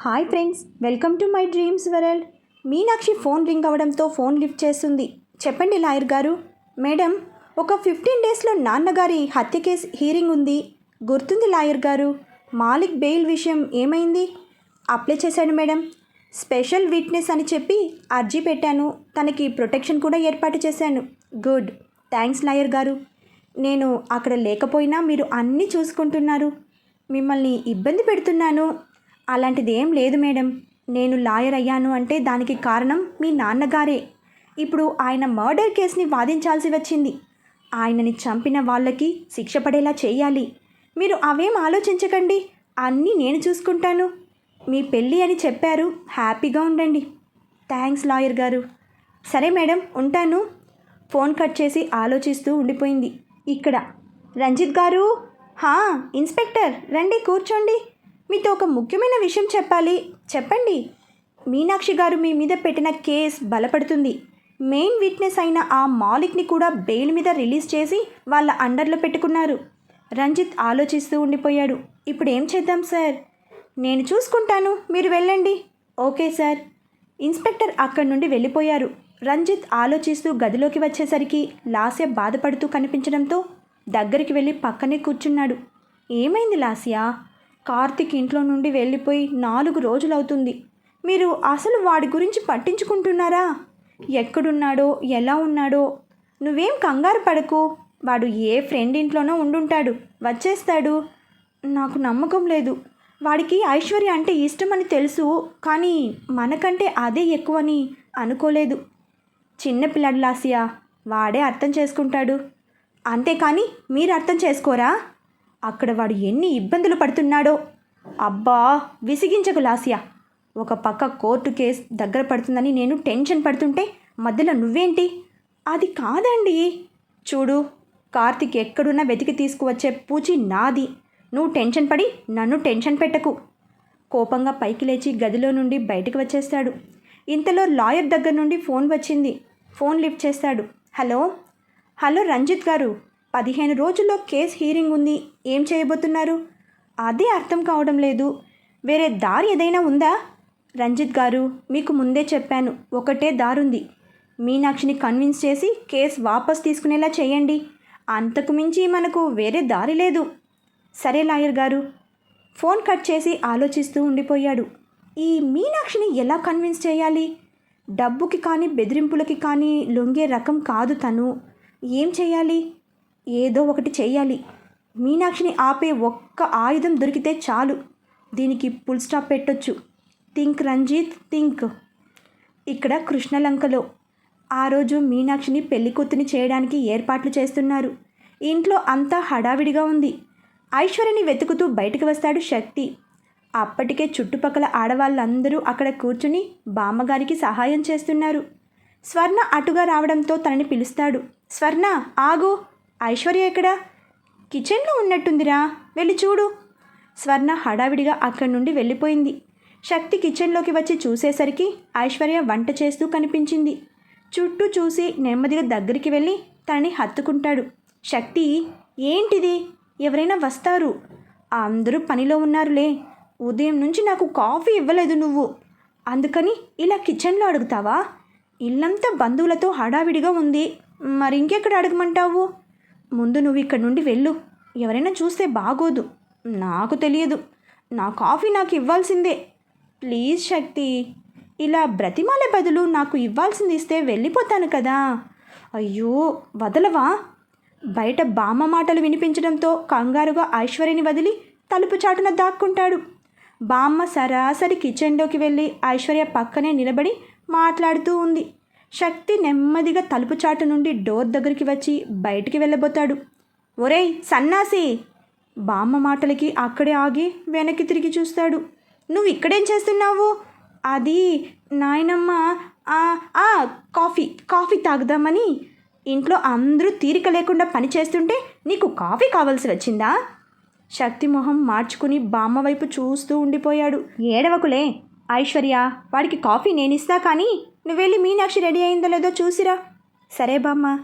Hi friends welcome to my dreams world. Meenakshi phone ring అవ్వడంతో phone lift చేస్తుంది. చెప్పండి lawyer గారు. Madam ఒక ఫిఫ్టీన్ డేస్లో నాన్నగారి హత్య కేసు హీరింగ్ ఉంది. గుర్తుంది లాయర్ గారు. మాలిక్ బెయిల్ విషయం ఏమైంది? అప్లై చేశాను మేడం. స్పెషల్ విట్నెస్ అని చెప్పి అర్జీ పెట్టాను. తనకి ప్రొటెక్షన్ కూడా ఏర్పాటు చేశాను. గుడ్. థ్యాంక్స్ లాయర్ గారు. నేను అక్కడ లేకపోయినా మీరు అన్నీ చూసుకుంటున్నారు. మిమ్మల్ని ఇబ్బంది పెడుతున్నాను. అలాంటిది ఏం లేదు మేడం. నేను లాయర్ అయ్యాను అంటే దానికి కారణం మీ నాన్నగారే. ఇప్పుడు ఆయన మర్డర్ కేసుని వాదించాల్సి వచ్చింది. ఆయనని చంపిన వాళ్ళకి శిక్ష పడేలా చేయాలి. మీరు అవేం ఆలోచించకండి. అన్నీ నేను చూసుకుంటాను. మీ పెళ్ళి అని చెప్పారు. హ్యాపీగా ఉండండి. థ్యాంక్స్ లాయర్ గారు. సరే మేడం ఉంటాను. ఫోన్ కట్ చేసి ఆలోచిస్తూ ఉండిపోయింది. ఇక్కడ. రంజిత్ గారు? హా ఇన్స్పెక్టర్ రండి కూర్చోండి. మీతో ఒక ముఖ్యమైన విషయం చెప్పాలి. చెప్పండి. మీనాక్షి గారు మీ మీద పెట్టిన కేస్ బలపడుతుంది. మెయిన్ విట్నెస్ అయిన ఆ మాలిక్ని కూడా బెయిల్ మీద రిలీజ్ చేసి వాళ్ళ అండర్లో పెట్టుకున్నారు. రంజిత్ ఆలోచిస్తూ ఉండిపోయాడు. ఇప్పుడు ఏం చేద్దాం సార్? నేను చూసుకుంటాను. మీరు వెళ్ళండి. Okay sir. ఇన్స్పెక్టర్ అక్కడి నుండి వెళ్ళిపోయారు. రంజిత్ ఆలోచిస్తూ గదిలోకి వచ్చేసరికి లాస్య బాధపడుతూ కనిపించడంతో దగ్గరికి వెళ్ళి పక్కనే కూర్చున్నాడు. ఏమైంది లాస్యా? కార్తిక్ ఇంట్లో నుండి వెళ్ళిపోయి నాలుగు రోజులవుతుంది. మీరు అసలు వాడి గురించి పట్టించుకుంటున్నారా? ఎక్కడున్నాడో ఎలా ఉన్నాడో? నువ్వేం కంగారు పడకు. వాడు ఏ ఫ్రెండ్ ఇంట్లోనో ఉండుంటాడు. వచ్చేస్తాడు. నాకు నమ్మకం లేదు. వాడికి ఐశ్వర్య అంటే ఇష్టమని తెలుసు కానీ మనకంటే అదే ఎక్కువని అనుకోలేదు. చిన్నపిల్లడు లాసియా వాడే అర్థం చేసుకుంటాడు. అంతేకాని మీరు అర్థం చేసుకోరా? అక్కడ వాడు ఎన్ని ఇబ్బందులు పడుతున్నాడో. అబ్బా విసిగించకు లాసియా. ఒక పక్క కోర్టు కేసు దగ్గర పడుతుందని నేను టెన్షన్ పడుతుంటే మధ్యలో నువ్వేంటి? అది కాదండి. చూడు కార్తిక్ ఎక్కడున్నా వెతికి తీసుకువచ్చే పూచి నాది. నువ్వు టెన్షన్ పడి నన్ను టెన్షన్ పెట్టకు. కోపంగా పైకి లేచి గదిలో నుండి బయటకు వచ్చేస్తాడు. ఇంతలో లాయర్ దగ్గర నుండి ఫోన్ వచ్చింది. ఫోన్ లిఫ్ట్ చేస్తాడు. హలో? హలో రంజిత్ గారు. పదిహేను రోజుల్లో కేస్ హీరింగ్ ఉంది. ఏం చేయబోతున్నారు? అదే అర్థం కావడం లేదు. వేరే దారి ఏదైనా ఉందా? రంజిత్ గారు మీకు ముందే చెప్పాను ఒకటే దారుంది. మీనాక్షిని కన్విన్స్ చేసి కేస్ వాపస్ తీసుకునేలా చేయండి. అంతకు మించి మనకు వేరే దారి లేదు. సరే లాయర్ గారు. ఫోన్ కట్ చేసి ఆలోచిస్తూ ఉండిపోయాడు. ఈ మీనాక్షిని ఎలా కన్విన్స్ చేయాలి? డబ్బుకి కానీ బెదిరింపులకి కానీ లొంగే రకం కాదు తను. ఏం చేయాలి? ఏదో ఒకటి చేయాలి మీనాక్షిని ఆపే ఒక్క ఆయుధం దొరికితే చాలు. దీనికి ఫుల్ స్టాప్ పెట్టొచ్చు. Think Ranjit think. ఇక్కడ కృష్ణలంకలో. ఆ రోజు మీనాక్షిని పెళ్ళికూతుని చేయడానికి ఏర్పాట్లు చేస్తున్నారు. ఇంట్లో అంతా హడావిడిగా ఉంది. ఐశ్వర్యని వెతుకుతూ బయటకు వస్తాడు శక్తి. అప్పటికే చుట్టుపక్కల ఆడవాళ్ళందరూ అక్కడ కూర్చుని బామ్మగారికి సహాయం చేస్తున్నారు. స్వర్ణ అటుగా రావడంతో తనని పిలుస్తాడు. స్వర్ణ ఆగు! ఐశ్వర్య ఎక్కడా? కిచెన్లో ఉన్నట్టుందిరా. వెళ్ళి చూడు. స్వర్ణ హడావిడిగా అక్కడి నుండి వెళ్ళిపోయింది. శక్తి కిచెన్లోకి వచ్చి చూసేసరికి ఐశ్వర్య వంట చేస్తూ కనిపించింది. చుట్టూ చూసి నెమ్మదిగా దగ్గరికి వెళ్ళి తనని హత్తుకుంటాడు. శక్తి ఏంటిది? ఎవరైనా వస్తారు? అందరూ పనిలో ఉన్నారులే. ఉదయం నుంచి నాకు కాఫీ ఇవ్వలేదు నువ్వు. అందుకని ఇలా కిచెన్లో అడుగుతావా? ఇల్లంతా బంధువులతో హడావిడిగా ఉంది. మరి ఇంకెక్కడ అడగమంటావు? ముందు నువ్వు ఇక్కడ నుండి వెళ్ళు. ఎవరైనా చూస్తే బాగోదు. నాకు తెలియదు. నా కాఫీ నాకు ఇవ్వాల్సిందే. ప్లీజ్ శక్తి ఇలా బ్రతిమాలే బదులు నాకు ఇవ్వాల్సింది ఇస్తే వెళ్ళిపోతాను కదా. అయ్యో వదలవా? బయట బామ్మ మాటలు వినిపించడంతో కంగారుగా ఐశ్వర్యని వదిలి తలుపు చాటున దాక్కుంటాడు. బామ్మ సరాసరి కిచెన్లోకి వెళ్ళి ఐశ్వర్య పక్కనే నిలబడి మాట్లాడుతూ ఉంది. శక్తి నెమ్మదిగా తలుపు చాటు నుండి డోర్ దగ్గరికి వచ్చి బయటికి వెళ్ళబోతాడు. ఒరేయ్ సన్నాసి! బామ్మ మాటలకి అక్కడే ఆగి వెనక్కి తిరిగి చూస్తాడు. నువ్వు ఇక్కడేం చేస్తున్నావు? అది నాయనమ్మ ఆ, కాఫీ కాఫీ తాగుదామని. ఇంట్లో అందరూ తీరిక లేకుండా పని చేస్తుంటే నీకు కాఫీ కావాల్సి వచ్చిందా? శక్తి మొహం మార్చుకుని బామ్మ వైపు చూస్తూ ఉండిపోయాడు. ఏడవకులే ఐశ్వర్య వాడికి కాఫీ నేనిస్తా కానీ నువ్వెళ్ళి మీనాక్షి రెడీ అయిందో లేదో చూసిరా. సరే బామ్మ.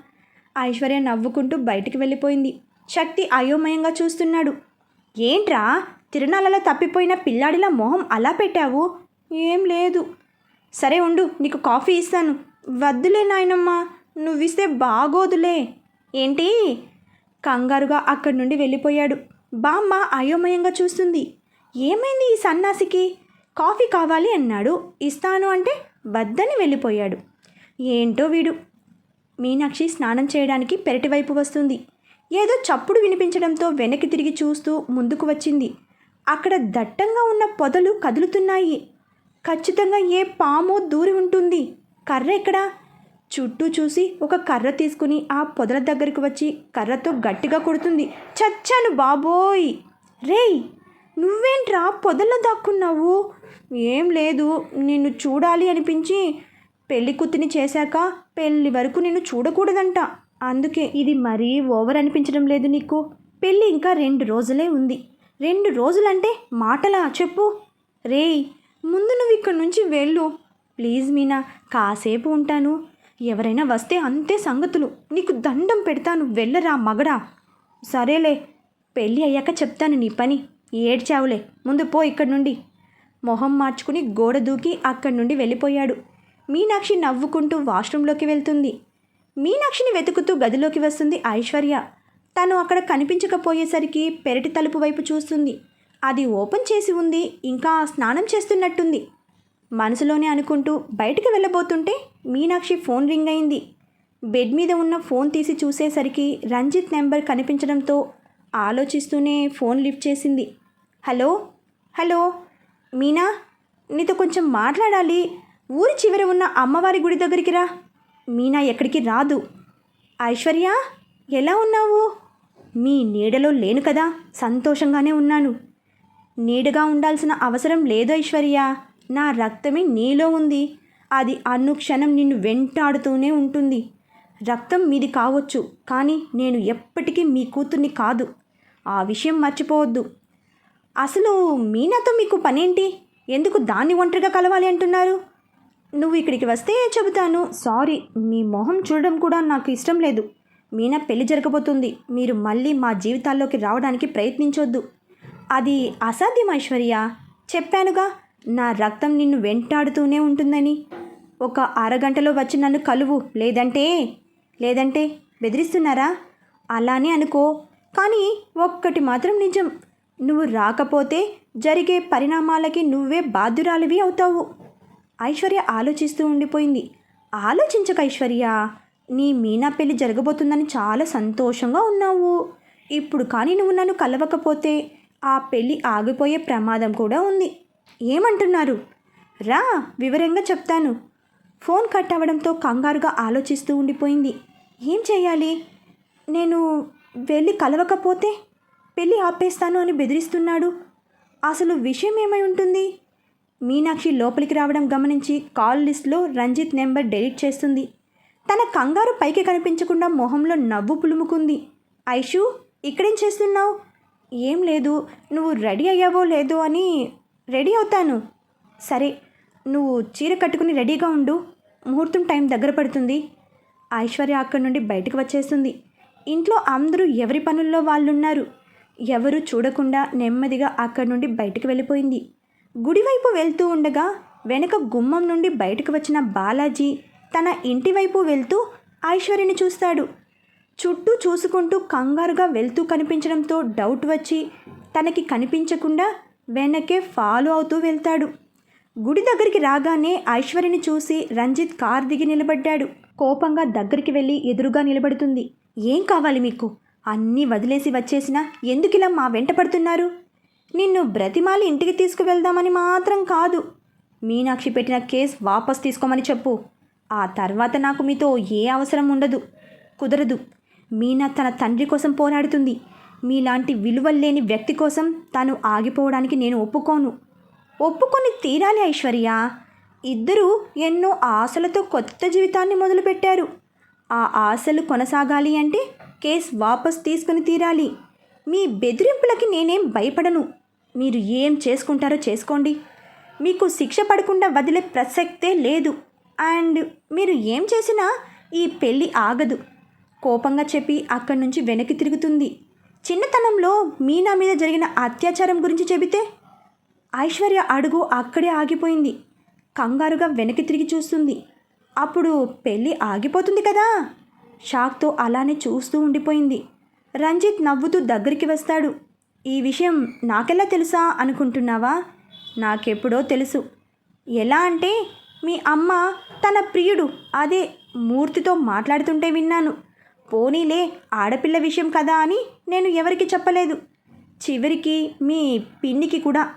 ఐశ్వర్య నవ్వుకుంటూ బయటికి వెళ్ళిపోయింది. శక్తి అయోమయంగా చూస్తున్నాడు. ఏంట్రా? తిరునాళ్ళలో తప్పిపోయిన పిల్లాడిలా మొహం అలా పెట్టావు? ఏం లేదు. సరే ఉండు నీకు కాఫీ ఇస్తాను. వద్దులే నాయనమ్మా నువ్విస్తే బాగోదులే. ఏంటి? కంగారుగా అక్కడి నుండి వెళ్ళిపోయాడు. బామ్మ అయోమయంగా చూస్తుంది. ఏమైంది ఈ సన్నాసికి? కాఫీ కావాలి అన్నాడు. ఇస్తాను అంటే? వద్దని వెళ్ళిపోయాడు. ఏంటో వీడు? మీనాక్షి స్నానం చేయడానికి పెరటి వైపు వస్తుంది. ఏదో చప్పుడు వినిపించడంతో వెనక్కి తిరిగి చూస్తూ ముందుకు వచ్చింది. అక్కడ దట్టంగా ఉన్న పొదలు కదులుతున్నాయి. ఖచ్చితంగా ఏ పాము దూరి ఉంటుంది? కర్ర ఎక్కడా? చుట్టూ చూసి ఒక కర్ర తీసుకుని ఆ పొదల దగ్గరికి వచ్చి కర్రతో గట్టిగా కొడుతుంది. చచ్చాను బాబోయ్! రేయ్! నువ్వేంట్రా పొదల్లో దాక్కున్నావు? ఏం లేదు నిన్ను చూడాలి అనిపించి పెళ్ళి కుత్తిని చేశాక పెళ్ళి వరకు నిన్ను చూడకూడదంట. అందుకే ఇది మరీ ఓవర్ అనిపించడం లేదు నీకు. పెళ్ళి ఇంకా రెండు రోజులే ఉంది. రెండు రోజులంటే మాటలా చెప్పు. రేయ్ ముందు నువ్వు ఇక్కడి నుంచి వెళ్ళు. ప్లీజ్ మీనా కాసేపు ఉంటాను. ఎవరైనా వస్తే అంతే సంగతులు. నీకు దండం పెడతాను. వెళ్ళరా మగడా? సరేలే పెళ్ళి అయ్యాక చెప్తాను నీ పని. ఏడ్చావులే. ముందు పో ఇక్కడి నుండి మొహం మార్చుకుని గోడ దూకి అక్కడి నుండి వెళ్ళిపోయాడు. మీనాక్షి నవ్వుకుంటూ వాష్రూంలోకి వెళ్తుంది. మీనాక్షిని వెతుకుతూ గదిలోకి వస్తుంది ఐశ్వర్య. తను అక్కడ కనిపించకపోయేసరికి పెరటి తలుపు వైపు చూస్తుంది. అది ఓపెన్ చేసి ఉంది ఇంకా స్నానం చేస్తున్నట్టుంది. మనసులోనే అనుకుంటూ బయటికి వెళ్ళబోతుంటే మీనాక్షి ఫోన్ రింగ్ అయింది. బెడ్ మీద ఉన్న ఫోన్ తీసి చూసేసరికి రంజిత్ నెంబర్ కనిపించడంతో ఆలోచిస్తూనే ఫోన్ లిఫ్ట్ చేసింది. హలో? హలో? మీనా? నీతో కొంచెం మాట్లాడాలి. ఊరి చివర ఉన్న అమ్మవారి గుడి దగ్గరికి రా. మీనా ఎక్కడికి రాదు. ఐశ్వర్య ఎలా ఉన్నావు? మీ నీడలో లేను కదా. సంతోషంగానే ఉన్నాను. నీడగా ఉండాల్సిన అవసరం లేదు ఐశ్వర్య. నా రక్తమే నీలో ఉంది. అది అనుక్షణం నిన్ను వెంటాడుతూనే ఉంటుంది. రక్తం మీది కావచ్చు కానీ నేను ఎప్పటికీ మీ కూతుర్ని కాదు. ఆ విషయం మర్చిపోవద్దు. అసలు మీనాతో మీకు పనేంటి? ఎందుకు దాన్ని ఒంటరిగా కలవాలి అంటున్నారు? నువ్వు ఇక్కడికి వస్తే చెబుతాను. సారీ మీ మొహం చూడడం కూడా నాకు ఇష్టం లేదు. మీనా పెళ్ళి జరగబోతుంది. మీరు మళ్ళీ మా జీవితాల్లోకి రావడానికి ప్రయత్నించొద్దు. అది అసాధ్యం ఐశ్వర్య. చెప్పానుగా నా రక్తం నిన్ను వెంటాడుతూనే ఉంటుందని. ఒక అరగంటలో వచ్చి నన్ను కలువు. లేదంటే లేదంటే బెదిరిస్తున్నారా? అలానే అనుకో. కానీ ఒక్కటి మాత్రం నిజం. నువ్వు రాకపోతే జరిగే పరిణామాలకి నువ్వే బాధ్యురాలివి అవుతావు. ఐశ్వర్య ఆలోచిస్తూ ఉండిపోయింది. ఆలోచించక ఐశ్వర్య నీ మీనా పెళ్ళి జరగబోతుందని చాలా సంతోషంగా ఉన్నావు. ఇప్పుడు కానీ నువ్వు నన్ను కలవకపోతే ఆ పెళ్ళి ఆగిపోయే ప్రమాదం కూడా ఉంది. ఏమంటున్నారు? రా వివరంగా చెప్తాను. ఫోన్ కట్ అవ్వడంతో కంగారుగా ఆలోచిస్తూ ఉండిపోయింది. ఏం చేయాలి? నేను వెళ్ళి కలవకపోతే పెళ్ళి ఆపేస్తాను అని బెదిరిస్తున్నాడు. అసలు విషయం ఏమై ఉంటుంది? మీనాక్షి లోపలికి రావడం గమనించి కాల్ లిస్ట్లో రంజిత్ నెంబర్ డెలీట్ చేస్తుంది. తన కంగారు పైకి కనిపించకుండా మొహంలో నవ్వు పులుముకుంది. ఐషు ఇక్కడేం చేస్తున్నావు? ఏం లేదు నువ్వు రెడీ అయ్యావో లేదో అని రెడీ అవుతాను. సరే నువ్వు చీర కట్టుకుని రెడీగా ఉండు. ముహూర్తం టైం దగ్గర పడుతుంది. ఐశ్వర్య అక్కడి నుండి బయటకు వచ్చేస్తుంది. ఇంట్లో అందరూ ఎవరి పనుల్లో వాళ్ళున్నారు? ఎవరు చూడకుండా నెమ్మదిగా అక్కడి నుండి బయటకు వెళ్ళిపోయింది. గుడివైపు వెళ్తూ ఉండగా వెనక గుమ్మం నుండి బయటకు వచ్చిన బాలాజీ తన ఇంటి వైపు వెళ్తూ ఐశ్వర్యని చూస్తాడు. చుట్టూ చూసుకుంటూ కంగారుగా వెళ్తూ కనిపించడంతో డౌట్ వచ్చి తనకి కనిపించకుండా వెనకే ఫాలో అవుతూ వెళ్తాడు. గుడి దగ్గరికి రాగానే ఐశ్వర్యని చూసి రంజిత్ కార్ దిగి నిలబడ్డాడు. కోపంగా దగ్గరికి వెళ్ళి ఎదురుగా నిలబడుతుంది. ఏం కావాలి మీకు? అన్నీ వదిలేసి వచ్చేసినా ఎందుకిలా మా వెంట పడుతున్నారు? నిన్ను బ్రతిమాలి ఇంటికి తీసుకువెళ్దామని మాత్రం కాదు. మీనాక్షి పెట్టిన కేస్ వాపస్ తీసుకోమని చెప్పు. ఆ తర్వాత నాకు మీతో ఏ అవసరం ఉండదు. కుదరదు. మీనా తన తండ్రి కోసం పోరాడుతుంది. మీలాంటి విలువల్లేని వ్యక్తి కోసం తను ఆగిపోవడానికి నేను ఒప్పుకోను. ఒప్పుకొని తీరాలి ఐశ్వర్య. ఇద్దరూ ఎన్నో ఆశలతో కొత్త జీవితాన్ని మొదలుపెట్టారు. ఆ ఆశలు కొనసాగాలి అంటే కేస్ వాపస్ తీసుకుని తీరాలి. మీ బెదిరింపులకి నేనేం భయపడను. మీరు ఏం చేసుకుంటారో చేసుకోండి. మీకు శిక్ష పడకుండా వదిలే ప్రసక్తే లేదు. అండ్ మీరు ఏం చేసినా ఈ పెళ్ళి ఆగదు. కోపంగా చెప్పి అక్కడి నుంచి వెనక్కి తిరుగుతుంది. చిన్నతనంలో మీనా మీద జరిగిన అత్యాచారం గురించి చెబితే ఐశ్వర్య అడుగు అక్కడే ఆగిపోయింది. కంగారుగా వెనక్కి తిరిగి చూస్తుంది. అప్పుడు పెళ్ళి ఆగిపోతుంది కదా? షాక్తో అలానే చూస్తూ ఉండిపోయింది. రంజిత్ నవ్వుతూ దగ్గరికి వస్తాడు. ఈ విషయం నాకెలా తెలుసా అనుకుంటున్నావా? నాకెప్పుడో తెలుసు. ఎలా అంటే మీ అమ్మ తన ప్రియుడు అదే మూర్తితో మాట్లాడుతుంటే విన్నాను. పోనీలే ఆడపిల్ల విషయం కదా అని నేను ఎవరికి చెప్పలేదు. చివరికి మీ పిన్నికి కూడా.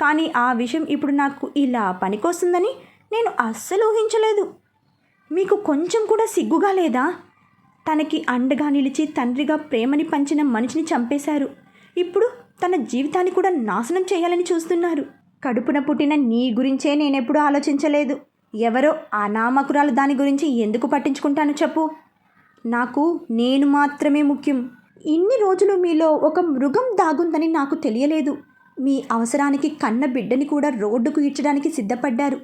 కానీ ఆ విషయం ఇప్పుడు నాకు ఇలా పనికొస్తుందని నేను అస్సలు ఊహించలేదు. మీకు కొంచెం కూడా సిగ్గుగా లేదా? తనకి అండగా నిలిచి తండ్రిగా ప్రేమని పంచిన మనిషిని చంపేశారు. ఇప్పుడు తన జీవితాన్ని కూడా నాశనం చేయాలని చూస్తున్నారు. కడుపున పుట్టిన నీ గురించే నేనెప్పుడూ ఆలోచించలేదు. ఎవరో అనామకురాలు దాని గురించి ఎందుకు పట్టించుకుంటాను చెప్పు. నాకు నేను మాత్రమే ముఖ్యం. ఇన్ని రోజులు మీలో ఒక మృగం దాగుందని నాకు తెలియలేదు. మీ అవసరానికి కన్న బిడ్డని కూడా రోడ్డుకు ఈడ్చడానికి సిద్ధపడ్డారు.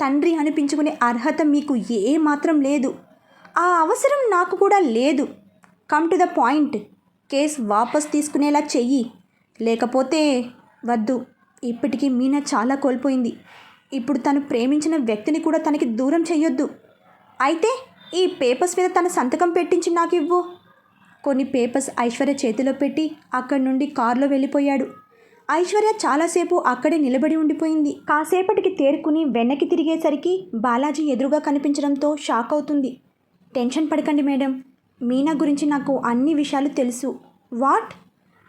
తండ్రి అనిపించుకునే అర్హత మీకు ఏ మాత్రం లేదు. ఆ అవసరం నాకు కూడా లేదు. Come to the point case వాపస్ తీసుకునేలా చెయ్యి. లేకపోతే వద్దు. ఇప్పటికీ మీనా చాలా కోల్పోయింది. ఇప్పుడు తను ప్రేమించిన వ్యక్తిని కూడా తనకి దూరం చేయొద్దు అయితే ఈ పేపర్స్ మీద తన సంతకం పెట్టించి నాకు ఇవ్వు కొన్ని పేపర్స్ ఐశ్వర్య చేతిలో పెట్టి అక్కడి నుండి కారులో వెళ్ళిపోయాడు. ఐశ్వర్య చాలాసేపు అక్కడే నిలబడి ఉండిపోయింది. కాసేపటికి తేరుకుని వెనక్కి తిరిగేసరికి బాలాజీ ఎదురుగా కనిపించడంతో షాక్ అవుతుంది. టెన్షన్ పడకండి మేడం. మీనా గురించి నాకు అన్ని విషయాలు తెలుసు. వాట్?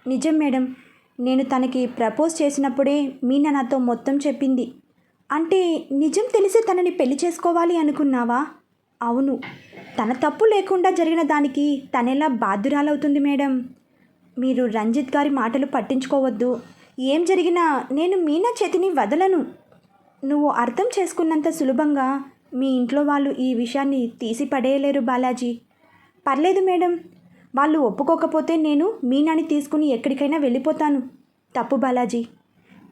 నిజం మేడం. నేను తనకి ప్రపోజ్ చేసినప్పుడే మీనా నాతో మొత్తం చెప్పింది. అంటే నిజం తెలిసి తనని పెళ్ళి చేసుకోవాలి అనుకున్నావా? అవును. తన తప్పు లేకుండా జరిగిన దానికి తనెలా బాధ్యురాలవుతుంది మేడం. మీరు రంజిత్ గారి మాటలు పట్టించుకోవద్దు. ఏం జరిగినా నేను మీనా చేతిని వదలను. నువ్వు అర్థం చేసుకున్నంత సులభంగా మీ ఇంట్లో వాళ్ళు ఈ విషయాన్ని తీసి పడేయలేరు బాలాజీ. పర్లేదు మేడం. వాళ్ళు ఒప్పుకోకపోతే నేను మీనాని తీసుకుని ఎక్కడికైనా వెళ్ళిపోతాను. తప్పు బాలాజీ.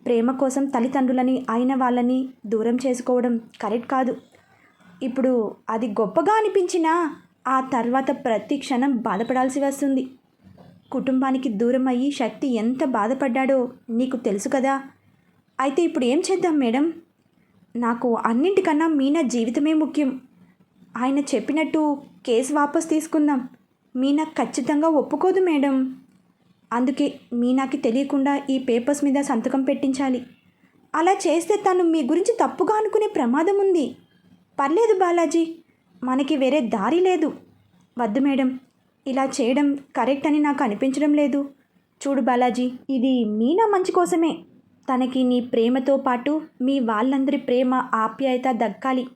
ప్రేమ కోసం తల్లిదండ్రులని అయిన వాళ్ళని దూరం చేసుకోవడం కరెక్ట్ కాదు. ఇప్పుడు అది గొప్పగా అనిపించినా ఆ తర్వాత ప్రతి క్షణం బాధపడాల్సి వస్తుంది. కుటుంబానికి దూరం అయ్యి శక్తి ఎంత బాధపడ్డాడో నీకు తెలుసు కదా. అయితే ఇప్పుడు ఏం చేద్దాం మేడం? నాకు అన్నింటికన్నా మీనా జీవితమే ముఖ్యం. ఆయన చెప్పినట్టు కేసు వాపస్ తీసుకుందాం. మీనా ఖచ్చితంగా ఒప్పుకోదు మేడం. అందుకే మీనాకి తెలియకుండా ఈ పేపర్స్ మీద సంతకం పెట్టించాలి. అలా చేస్తే తను మీ గురించి తప్పుగా అనుకునే ప్రమాదం ఉంది. పర్లేదు బాలాజీ మనకి వేరే దారి లేదు. వద్దు మేడం. ఇలా చేయడం కరెక్ట్ అని నాకు అనిపించడం లేదు. చూడు బాలాజీ ఇది మీనా మంచి కోసమే. తనకి నీ ప్రేమతో పాటు మీ వాళ్ళందరి ప్రేమ ఆప్యాయత దక్కాలి.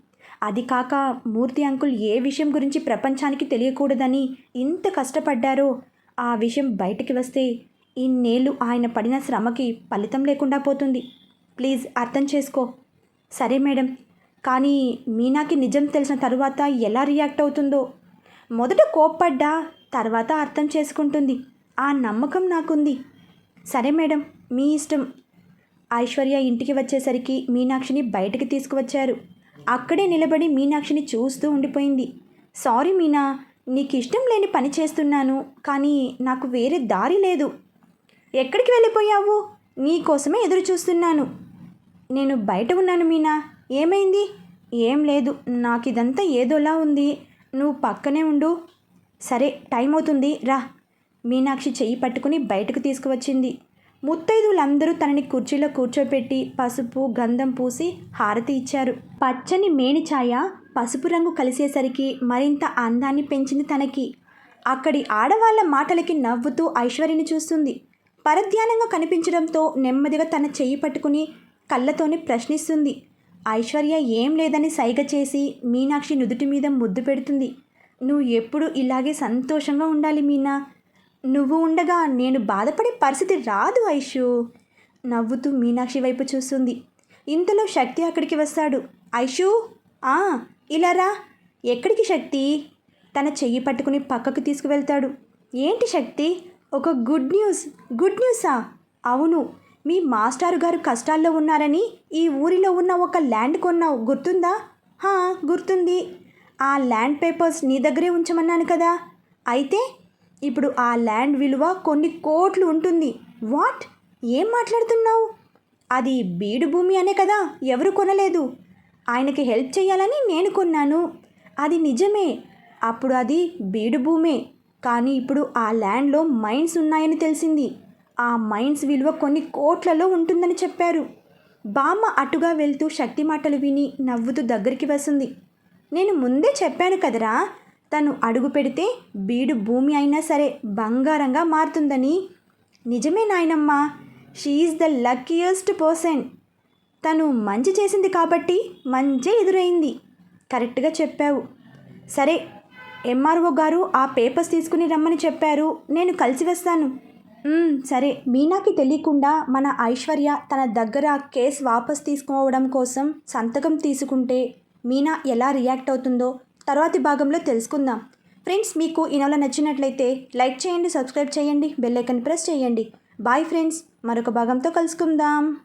అది కాక మూర్తి అంకుల్ ఏ విషయం గురించి ప్రపంచానికి తెలియకూడదని ఇంత కష్టపడ్డారో? ఆ విషయం బయటికి వస్తే ఇన్నేళ్ళు ఆయన పడిన శ్రమకి ఫలితం లేకుండా పోతుంది. ప్లీజ్ అర్థం చేసుకో. సరే మేడం కానీ మీనాకి నిజం తెలిసిన తరువాత ఎలా రియాక్ట్ అవుతుందో? మొదట కోప్పడ్డా తర్వాత అర్థం చేసుకుంటుంది. ఆ నమ్మకం నాకుంది. సరే మేడం మీ ఇష్టం. ఐశ్వర్య ఇంటికి వచ్చేసరికి మీనాక్షిని బయటికి తీసుకువచ్చారు. అక్కడే నిలబడి మీనాక్షిని చూస్తూ ఉండిపోయింది. సారీ మీనా నీకు ఇష్టం లేని పని చేస్తున్నాను కానీ నాకు వేరే దారి లేదు. ఎక్కడికి వెళ్ళిపోయావు? నీ కోసమే ఎదురు చూస్తున్నాను నేను బయట ఉన్నాను మీనా. ఏమైంది? ఏం లేదు. నాకు ఇదంతా ఏదోలా ఉంది. నువ్వు పక్కనే ఉండు. సరే టైం అవుతుంది రా. మీనాక్షి చెయ్యి పట్టుకుని బయటకు తీసుకువచ్చింది. ముత్తైదువులందరూ తనని కుర్చీలో కూర్చోపెట్టి పసుపు గంధం పూసి హారతి ఇచ్చారు. పచ్చని మేని ఛాయ పసుపు రంగు కలిసేసరికి మరింత అందాన్ని పెంచింది తనకి. అక్కడి ఆడవాళ్ళ మాటలకి నవ్వుతూ ఐశ్వర్యని చూస్తుంది. పరధ్యానంగా కనిపించడంతో నెమ్మదిగా తన చెయ్యి పట్టుకుని కళ్ళతోనే ప్రశ్నిస్తుంది. ఐశ్వర్య ఏం లేదని సైగ చేసి మీనాక్షి నుదుటి మీద ముద్దు పెడుతుంది. నువ్వు ఎప్పుడు ఇలాగే సంతోషంగా ఉండాలి మీనా. నువ్వు ఉండగా నేను బాధపడే పరిస్థితి రాదు ఐషు. నవ్వుతూ మీనాక్షి వైపు చూస్తుంది. ఇంతలో శక్తి అక్కడికి వస్తాడు. ఐషు ఆ ఇలా రా. ఎక్కడికి శక్తి? తన చెయ్యి పట్టుకుని పక్కకు తీసుకువెళ్తాడు. ఏంటి శక్తి? ఒక గుడ్ న్యూస్. గుడ్ న్యూసా? అవును మీ మాస్టారు గారు కష్టాల్లో ఉన్నారని ఈ ఊరిలో ఉన్న ఒక ల్యాండ్ కొన్నావు గుర్తుందా? హా గుర్తుంది. ఆ ల్యాండ్ పేపర్స్ నీ దగ్గరే ఉంచమన్నాను కదా. అయితే ఇప్పుడు ఆ ల్యాండ్ విలువ కొన్ని కోట్లు ఉంటుంది. వాట్? ఏం మాట్లాడుతున్నావు? అది బీడు భూమి అనే కదా ఎవరు కొనలేదు. ఆయనకి హెల్ప్ చేయాలని నేను కొన్నాను. అది నిజమే. అప్పుడు అది బీడు భూమే. కానీ ఇప్పుడు ఆ ల్యాండ్లో మైన్స్ ఉన్నాయని తెలిసింది. ఆ మైన్స్ విలువ కొన్ని కోట్లలో ఉంటుందని చెప్పారు. బామ్మ అటుగా వెళ్తూ శక్తి మాటలు విని నవ్వుతూ దగ్గరికి వస్తుంది. నేను ముందే చెప్పాను కదరా తను అడుగు పెడితే బీడు భూమి అయినా సరే బంగారంగా మారుతుందని. నిజమే నాయనమ్మా she is the luckiest person తను మంచి చేసింది కాబట్టి మంచి ఎదురైంది. కరెక్ట్గా చెప్పావు. సరే ఎంఆర్ఓ గారు ఆ పేపర్స్ తీసుకుని రమ్మని చెప్పారు. నేను కలిసి వస్తాను. సరే. మీనాకి తెలియకుండా మన ఐశ్వర్య తన దగ్గర కేసు వాపస్ తీసుకోవడం కోసం సంతకం తీసుకుంటే మీనా ఎలా రియాక్ట్ అవుతుందో తర్వాతి భాగంలో తెలుసుకుందాం. ఫ్రెండ్స్ మీకు ఈ నచ్చినట్లయితే లైక్ చేయండి సబ్స్క్రైబ్ చేయండి బెల్ ఐకన్ ప్రెస్ చేయండి. బాయ్ ఫ్రెండ్స్ మరొక భాగంతో కలుసుకుందాం.